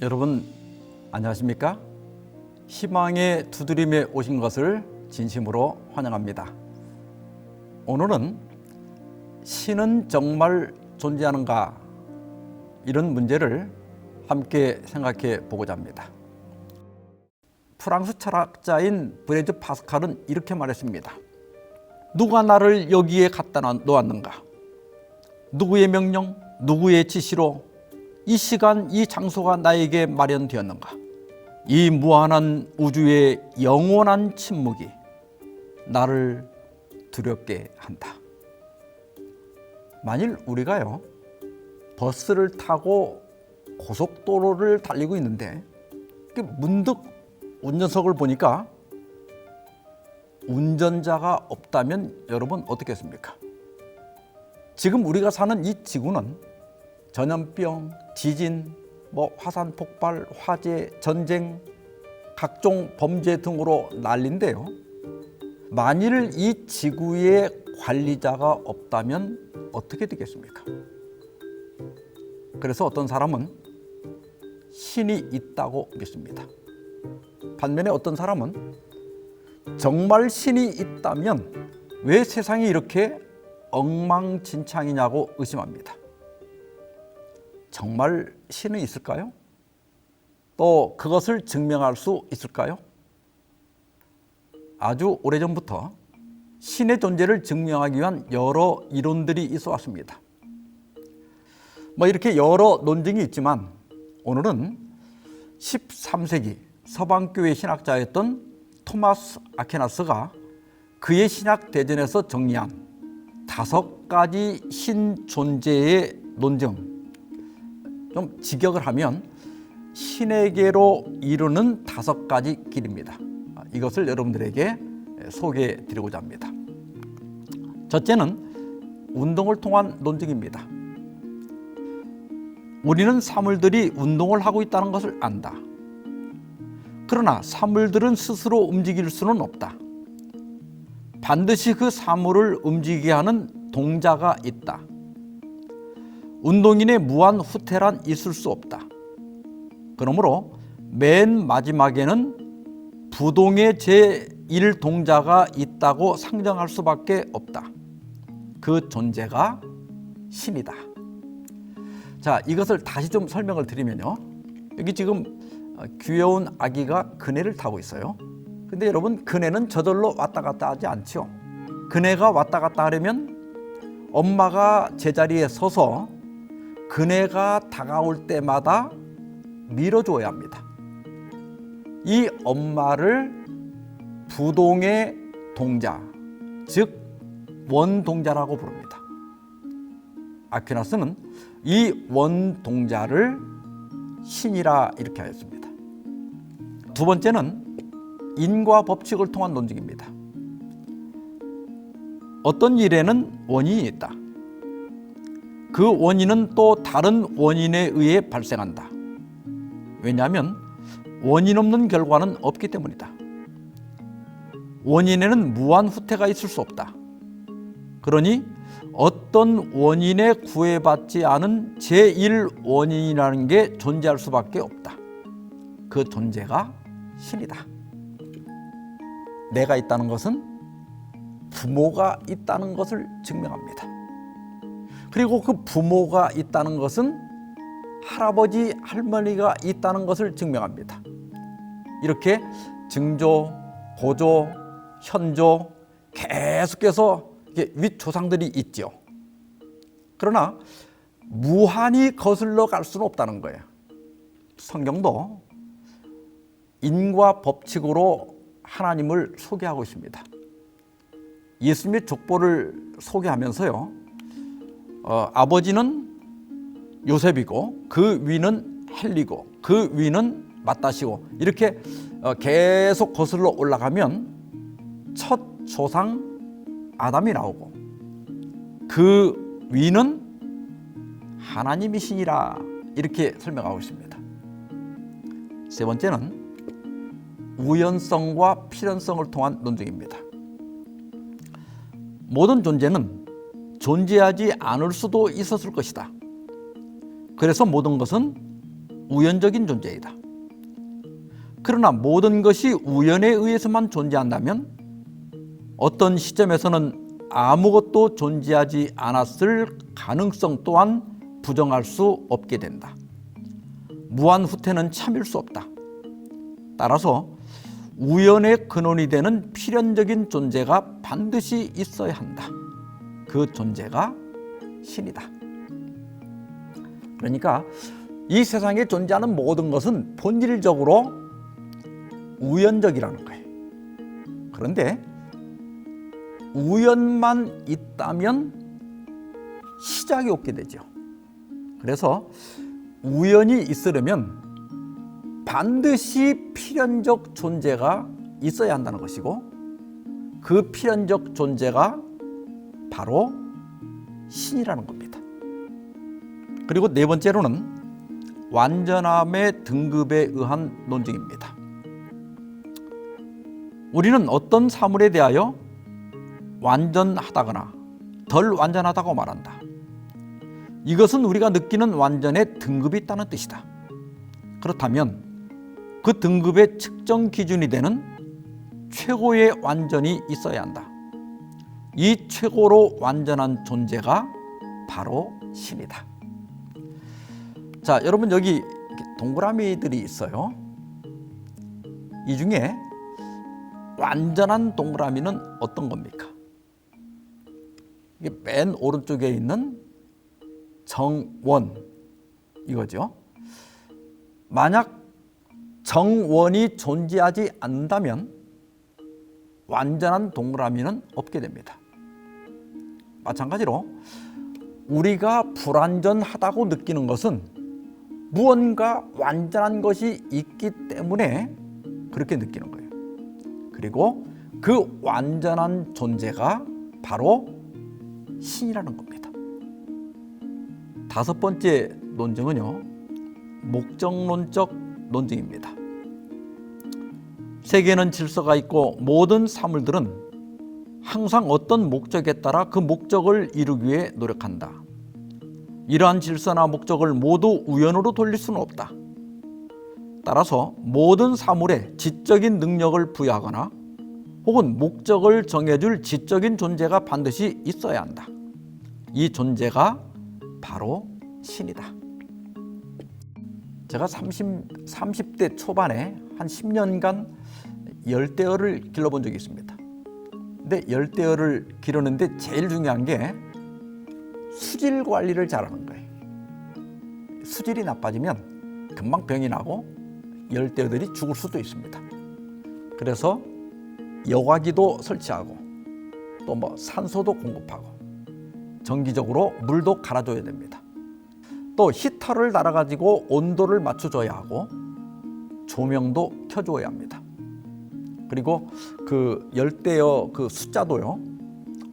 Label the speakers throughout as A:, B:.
A: 여러분 안녕하십니까? 희망의 두드림에 오신 것을 진심으로 환영합니다. 오늘은 신은 정말 존재하는가 이런 문제를 함께 생각해 보고자 합니다. 프랑스 철학자인 브레즈 파스칼은 이렇게 말했습니다. 누가 나를 여기에 갖다 놓았는가? 누구의 명령, 누구의 지시로 이 시간, 이 장소가 나에게 마련되었는가? 이 무한한 우주의 영원한 침묵이 나를 두렵게 한다. 만일 우리가요, 버스를 타고 고속도로를 달리고 있는데 문득 운전석을 보니까 운전자가 없다면 여러분 어떻겠습니까? 지금 우리가 사는 이 지구는 전염병, 지진, 뭐 화산 폭발, 화재, 전쟁, 각종 범죄 등으로 난린데요. 만일 이 지구에 관리자가 없다면 어떻게 되겠습니까? 그래서 어떤 사람은 신이 있다고 믿습니다. 반면에 어떤 사람은 정말 신이 있다면 왜 세상이 이렇게 엉망진창이냐고 의심합니다. 정말 신은 있을까요? 또 그것을 증명할 수 있을까요? 아주 오래전부터 신의 존재를 증명하기 위한 여러 이론들이 있어 왔습니다. 뭐 이렇게 여러 논증이 있지만 오늘은 13세기 서방교회 신학자였던 토마스 아케나스가 그의 신학 대전에서 정리한 다섯 가지 신 존재의 논증 좀 직역을 하면 신에게로 이르는 다섯 가지 길입니다. 이것을 여러분들에게 소개해 드리고자 합니다. 첫째는 운동을 통한 논증입니다. 우리는 사물들이 운동을 하고 있다는 것을 안다. 그러나 사물들은 스스로 움직일 수는 없다. 반드시 그 사물을 움직이게 하는 동자가 있다. 운동인의 무한 후퇴란 있을 수 없다. 그러므로 맨 마지막에는 부동의 제1 동자가 있다고 상정할 수밖에 없다. 그 존재가 신이다. 자, 이것을 다시 좀 설명을 드리면요. 여기 지금 귀여운 아기가 그네를 타고 있어요. 근데 여러분, 그네는 저절로 왔다 갔다 하지 않죠. 그네가 왔다 갔다 하려면 엄마가 제자리에 서서 그네가 다가올 때마다 밀어줘야 합니다. 이 엄마를 부동의 동자, 즉 원동자라고 부릅니다. 아퀴나스는 이 원동자를 신이라 이렇게 하였습니다. 두 번째는 인과 법칙을 통한 논증입니다. 어떤 일에는 원인이 있다. 그 원인은 또 다른 원인에 의해 발생한다. 왜냐하면 원인 없는 결과는 없기 때문이다. 원인에는 무한 후퇴가 있을 수 없다. 그러니 어떤 원인에 구애받지 않은 제1 원인이라는 게 존재할 수밖에 없다. 그 존재가 신이다. 내가 있다는 것은 부모가 있다는 것을 증명합니다. 그리고 그 부모가 있다는 것은 할아버지, 할머니가 있다는 것을 증명합니다. 이렇게 증조, 고조, 현조 계속해서 윗 조상들이 있죠. 그러나 무한히 거슬러 갈 수는 없다는 거예요. 성경도 인과 법칙으로 하나님을 소개하고 있습니다. 예수님의 족보를 소개하면서요. 어, 아버지는 요셉이고 그 위는 헬리고 그 위는 마따시고 이렇게 어, 계속 거슬러 올라가면 첫 조상 아담이 나오고 그 위는 하나님이시니라 이렇게 설명하고 있습니다. 세 번째는 우연성과 필연성을 통한 논증입니다. 모든 존재는 존재하지 않을 수도 있었을 것이다. 그래서 모든 것은 우연적인 존재이다. 그러나 모든 것이 우연에 의해서만 존재한다면 어떤 시점에서는 아무것도 존재하지 않았을 가능성 또한 부정할 수 없게 된다. 무한 후퇴는 참을 수 없다. 따라서 우연의 근원이 되는 필연적인 존재가 반드시 있어야 한다. 그 존재가 신이다. 그러니까 이 세상에 존재하는 모든 것은 본질적으로 우연적이라는 거예요. 그런데 우연만 있다면 시작이 없게 되죠. 그래서 우연이 있으려면 반드시 필연적 존재가 있어야 한다는 것이고 그 필연적 존재가 바로 신이라는 겁니다. 그리고 네 번째로는 완전함의 등급에 의한 논증입니다. 우리는 어떤 사물에 대하여 완전하다거나 덜 완전하다고 말한다. 이것은 우리가 느끼는 완전의 등급이 있다는 뜻이다. 그렇다면 그 등급의 측정 기준이 되는 최고의 완전이 있어야 한다. 이 최고로 완전한 존재가 바로 신이다. 자, 여러분 여기 동그라미들이 있어요. 이 중에 완전한 동그라미는 어떤 겁니까? 맨 오른쪽에 있는 정원 이거죠. 만약 정원이 존재하지 않는다면 완전한 동그라미는 없게 됩니다. 마찬가지로 우리가 불완전하다고 느끼는 것은 무언가 완전한 것이 있기 때문에 그렇게 느끼는 거예요. 그리고 그 완전한 존재가 바로 신이라는 겁니다. 다섯 번째 논증은요, 목적론적 논증입니다. 세계에는 질서가 있고 모든 사물들은 항상 어떤 목적에 따라 그 목적을 이루기 위해 노력한다. 이러한 질서나 목적을 모두 우연으로 돌릴 수는 없다. 따라서 모든 사물에 지적인 능력을 부여하거나 혹은 목적을 정해줄 지적인 존재가 반드시 있어야 한다. 이 존재가 바로 신이다. 제가 30, 30대 초반에 한 10년간 열대어를 길러본 적이 있습니다. 근데 열대어를 기르는데 제일 중요한 게 수질 관리를 잘하는 거예요. 수질이 나빠지면 금방 병이 나고 열대어들이 죽을 수도 있습니다. 그래서 여과기도 설치하고 또 뭐 산소도 공급하고 정기적으로 물도 갈아줘야 됩니다. 또 히터를 달아가지고 온도를 맞춰줘야 하고 조명도 켜줘야 합니다. 그리고 그 열대어 그 숫자도요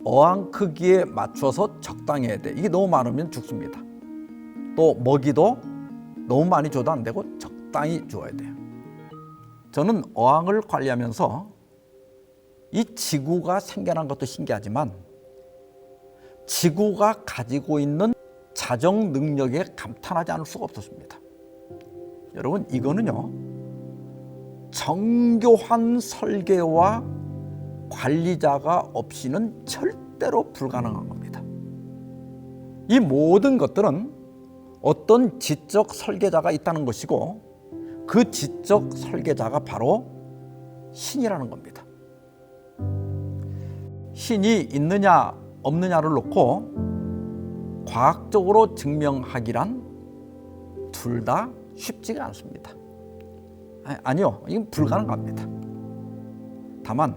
A: 어항 크기에 맞춰서 적당히 해야 돼. 이게 너무 많으면 죽습니다. 또 먹이도 너무 많이 줘도 안 되고 적당히 줘야 돼요. 저는 어항을 관리하면서 이 지구가 생겨난 것도 신기하지만 지구가 가지고 있는 자정 능력에 감탄하지 않을 수가 없었습니다. 여러분 이거는요 정교한 설계와 관리자가 없이는 절대로 불가능한 겁니다. 이 모든 것들은 어떤 지적 설계자가 있다는 것이고 그 지적 설계자가 바로 신이라는 겁니다. 신이 있느냐 없느냐를 놓고 과학적으로 증명하기란 둘 다 쉽지가 않습니다. 아니요, 이건 불가능합니다. 다만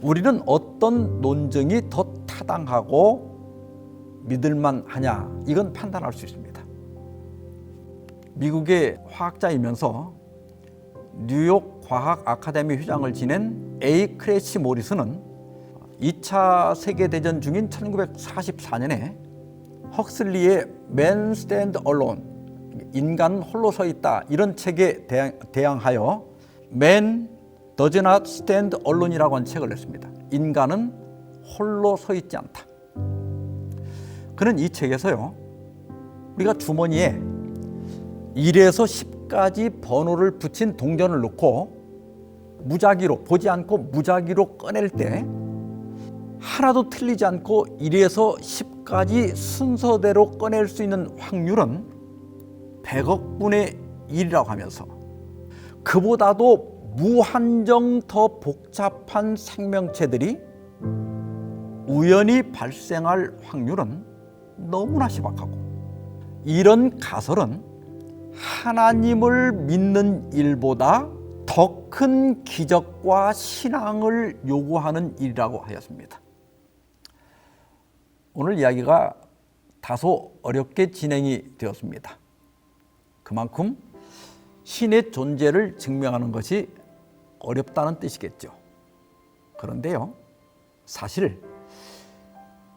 A: 우리는 어떤 논증이 더 타당하고 믿을만 하냐 이건 판단할 수 있습니다. 미국의 화학자이면서 뉴욕 과학 아카데미 회장을 지낸 A 크래시 모리스는 2차 세계 대전 중인 1944년에 헉슬리의 Man Stand Alone 인간 홀로 서 있다 이런 책에 대항, 하여 Man Does Not Stand Alone이라고 한 책을 냈습니다. 인간은 홀로 서 있지 않다. 그는 이 책에서요 우리가 주머니에 1에서 10가지 번호를 붙인 동전을 놓고 무작위로 보지 않고 무작위로 꺼낼 때 하나도 틀리지 않고 1에서 10까지 순서대로 꺼낼 수 있는 확률은 100억 분의 1이라고 하면서 그보다도 무한정 더 복잡한 생명체들이 우연히 발생할 확률은 너무나 희박하고 이런 가설은 하나님을 믿는 일보다 더 큰 기적과 신앙을 요구하는 일이라고 하였습니다. 오늘 이야기가 다소 어렵게 진행이 되었습니다. 그만큼 신의 존재를 증명하는 것이 어렵다는 뜻이겠죠. 그런데요, 사실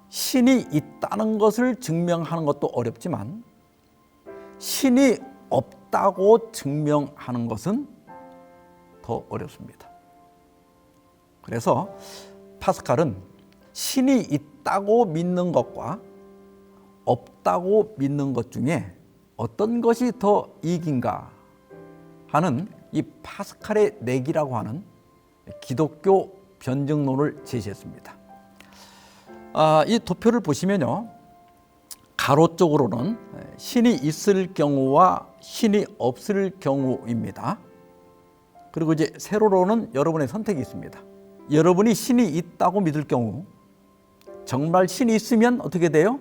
A: 신이 있다는 것을 증명하는 것도 어렵지만 신이 없다고 증명하는 것은 더 어렵습니다. 그래서 파스칼은 신이 있다고 믿는 것과 없다고 믿는 것 중에 어떤 것이 더 이긴가 하는 이 파스칼의 내기라고 하는 기독교 변증론을 제시했습니다. 아, 이 도표를 보시면요. 가로 쪽으로는 신이 있을 경우와 신이 없을 경우입니다. 그리고 이제 세로로는 여러분의 선택이 있습니다. 여러분이 신이 있다고 믿을 경우 정말 신이 있으면 어떻게 돼요?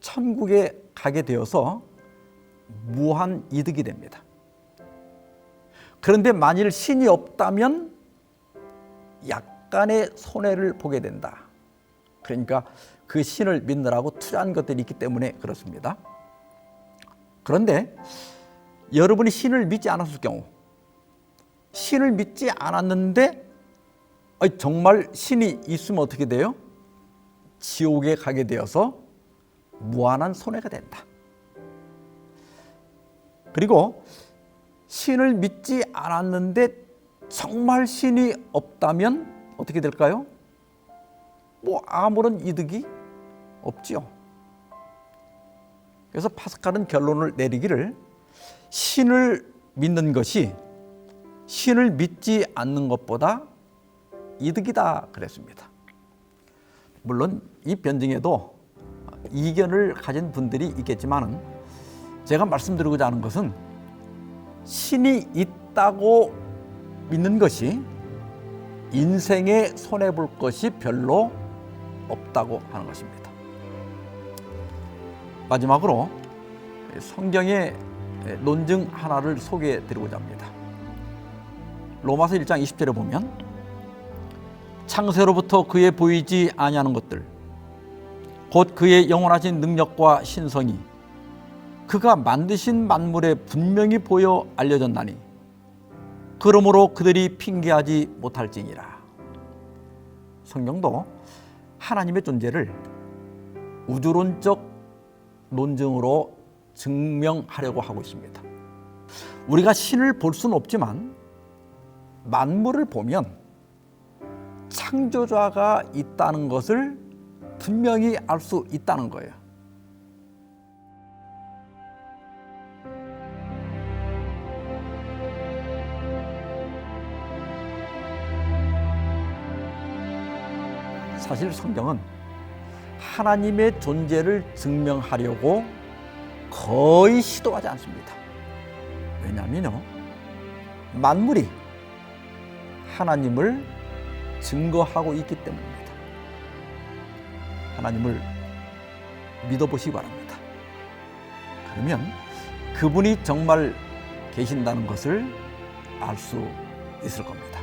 A: 천국에 가게 되어서 무한 이득이 됩니다. 그런데 만일 신이 없다면 약간의 손해를 보게 된다. 그러니까 그 신을 믿느라고 투자한 것들이 있기 때문에 그렇습니다. 그런데 여러분이 신을 믿지 않았을 경우 신을 믿지 않았는데 정말 신이 있으면 어떻게 돼요? 지옥에 가게 되어서 무한한 손해가 된다. 그리고 신을 믿지 않았는데 정말 신이 없다면 어떻게 될까요? 뭐 아무런 이득이 없지요. 그래서 파스칼은 결론을 내리기를 신을 믿는 것이 신을 믿지 않는 것보다 이득이다 그랬습니다. 물론 이 변증에도 이견을 가진 분들이 있겠지만 제가 말씀드리고자 하는 것은 신이 있다고 믿는 것이 인생에 손해 볼 것이 별로 없다고 하는 것입니다. 마지막으로 성경의 논증 하나를 소개해 드리고자 합니다. 로마서 1장 20절에 보면 창세로부터 그의 보이지 아니하는 것들 곧 그의 영원하신 능력과 신성이 그가 만드신 만물에 분명히 보여 알려졌나니 그러므로 그들이 핑계하지 못할지니라. 성경도 하나님의 존재를 우주론적 논증으로 증명하려고 하고 있습니다. 우리가 신을 볼 수는 없지만 만물을 보면 창조자가 있다는 것을 분명히 알 수 있다는 거예요. 사실 성경은 하나님의 존재를 증명하려고 거의 시도하지 않습니다. 왜냐하면요, 만물이 하나님을 증거하고 있기 때문입니다. 하나님을 믿어보시기 바랍니다. 그러면 그분이 정말 계신다는 것을 알 수 있을 겁니다.